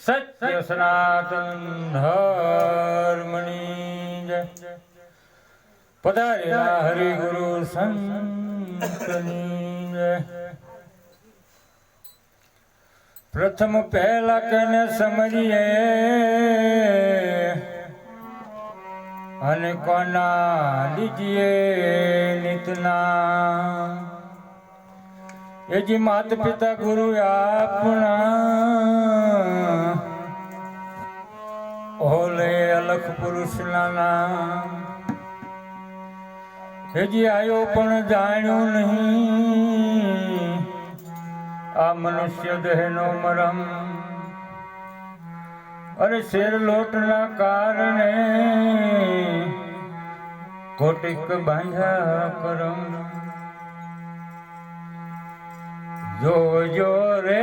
સત્ય સનાતન ધર્મની જય પધારેલા હરિગુરુ સંતની જય પ્રથમ પહેલા કને સમજીએ અને કોના લીજીએ નિતના એ જી માત પિતા ગુરુ આપણા. ઓલે અલખ પુરુષના નામ. હજી આયો પણ જાણ્યું નહીં. આ મનુષ્ય દેહનો મરમ. અરે શેર લોટના કારણે કોટિક બાંધ્યા કરમ. જો જો રે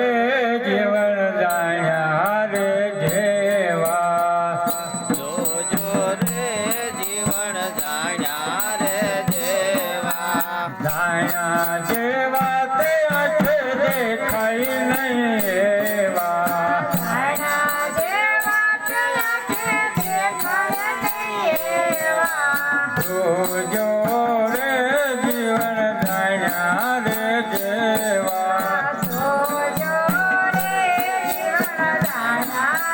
જીવન જાણ્યા રે જેવા. જોજો રે જીવન જાણ્યા રે દેવા જાણ્યા જેવા તે આંખે દેખાય નહીં એવા. આના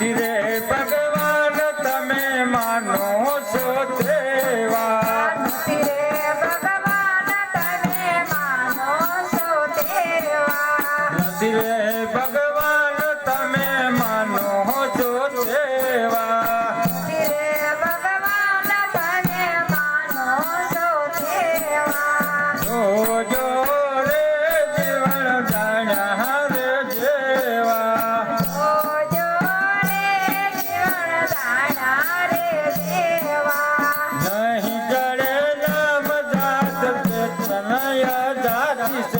રે ભગવાન તમે માનો છો દેવા 啊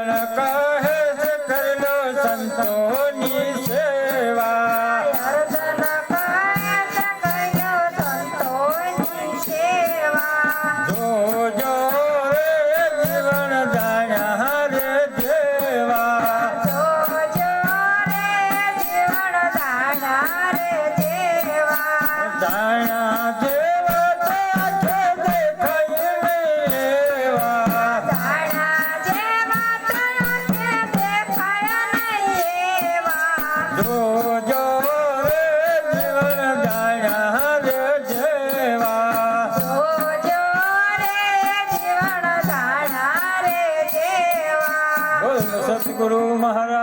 દેવા જાણ્યા જેવા તો આંખે દેખાય એવા. જાણા જેવા તયો છે દેખાય નહીં એવા જોજો રે જીવન જાણ્યા રે જેવા. જોજો રે જીવન જાણા રે દેવા બોલ સતગુરુ મહારાજ